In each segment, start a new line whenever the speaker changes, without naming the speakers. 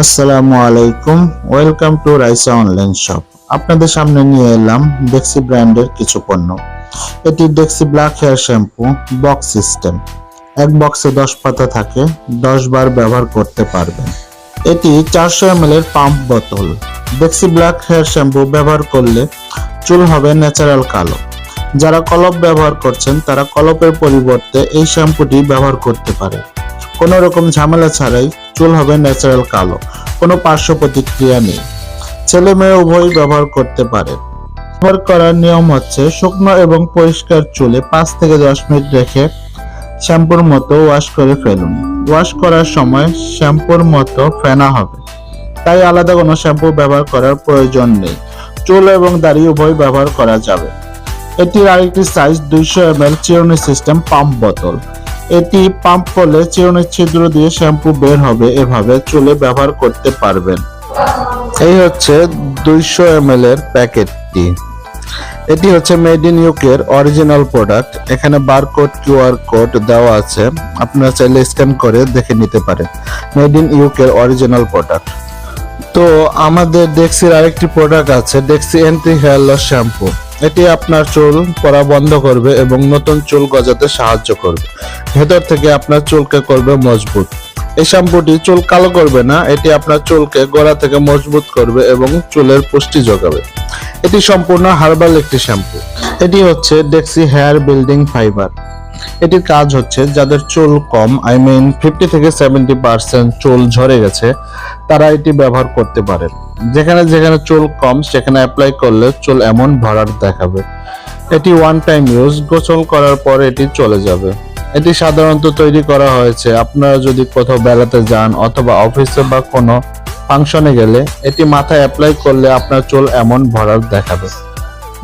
আসসালামু আলাইকুম, welcome to Raisa online shop. আপনাদের সামনে নিয়ে এলাম ডেক্সি ব্র্যান্ডের কিছু পণ্য। এটি Dexe black hair shampoo box system এক বক্সে দশ পাতা থাকে, দশ বার ব্যবহার করতে পারবেন। এটি চারশো এম এর পাম্প বোতল। ডেক্সি ব্ল্যাক হেয়ার শ্যাম্পু ব্যবহার করলে চুল হবে ন্যাচারাল কালো। যারা কলপ ব্যবহার করছেন, তারা কলপের পরিবর্তে এই শ্যাম্পুটি ব্যবহার করতে পারে। কোনো রকম ঝামেলা ছাড়াই চুল হবে ন্যাচারাল কালো। কোনো পার্শ্ব প্রতিক্রিয়া নেই। ছেলে মেয়ে উভয়ই ব্যবহার করতে পারে। ব্যবহার করার নিয়ম হচ্ছে শুকনো এবং পরিষ্কার চুলে পাঁচ থেকে দশ মিনিট রেখে শ্যাম্পুর মতো ওয়াশ করে ফেলুন। ওয়াশ করার সময় শ্যাম্পুর মতো ফেনা হবে। তাই আলাদা কোনো শ্যাম্পু ব্যবহার করার প্রয়োজন নেই। চুল এবং দাড়ি উভয় ব্যবহার করা যাবে। এটির আরেকটি সাইজ দুইশো এম এল চিরুনি সিস্টেম পাম্প বোতল এটি পাম্প করলে চিরুনির ছিদ্র দিয়ে শ্যাম্পু বের হবে, এভাবে চুলে ব্যবহার করতে পারবেন। এই হচ্ছে দুইশো এম এর প্যাকেটটি। এটি হচ্ছে মেড ইন ইউকের অরিজিনাল প্রোডাক্ট এখানে বারকোড কিউআর কোড দেওয়া আছে। আপনারা চাইলে স্ক্যান করে দেখে নিতে পারেন। মেড ইন ইউকের অরিজিনাল প্রোডাক্ট তো আমাদের ডেক্সির আরেকটি প্রোডাক্ট আছে Dexe anti hair loss shampoo এটি আপনার চুল পড়া বন্ধ করবে এবং নতুন চুল গজাতে সাহায্য করবে। ভেতর থেকে আপনার চুলকে করবে মজবুত। এই শ্যাম্পুটি চুল কালো করবে না, এটি আপনার চুলকে গোড়া থেকে মজবুত করবে এবং চুলের পুষ্টি যোগাবে। এটি সম্পূর্ণ হার্বাল একটি শ্যাম্পু। এটি হচ্ছে ডেক্সি হেয়ার বিল্ডিং ফাইবার এটির কাজ হচ্ছে, যাদের চুল কম আই মিন ফিফটি থেকে সেভেন্টি পার্সেন্ট চুল ঝরে গেছে, তারা এটি ব্যবহার করতে পারেন। যেখানে যেখানে চুল কম, সেখানে অ্যাপ্লাই করলে চুল এমন ভরাট দেখাবে। এটি ওয়ান টাইম ইউজ গোসল করার পর এটি চলে যাবে। এটি সাধারণত তৈরি করা হয়েছে। আপনারা যদি কোথাও বেড়াতে যান অথবা অফিসে বা কোনো ফাংশনে গেলে এটি মাথায় অ্যাপ্লাই করলে আপনার চুল এমন ভরাট দেখাবে।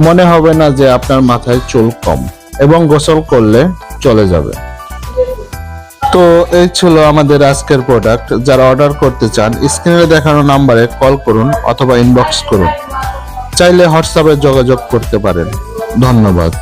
মনে হবে না যে আপনার মাথায় চুল কম এবং গোসল করলে চলে যাবে। তো এই ছিল আমাদের আজকের প্রোডাক্ট যারা অর্ডার করতে চান স্ক্রিনে দেখানো নাম্বারে কল করুন অথবা ইনবক্স করুন। চাইলে হোয়াটসঅ্যাপে যোগাযোগ করতে পারেন। ধন্যবাদ।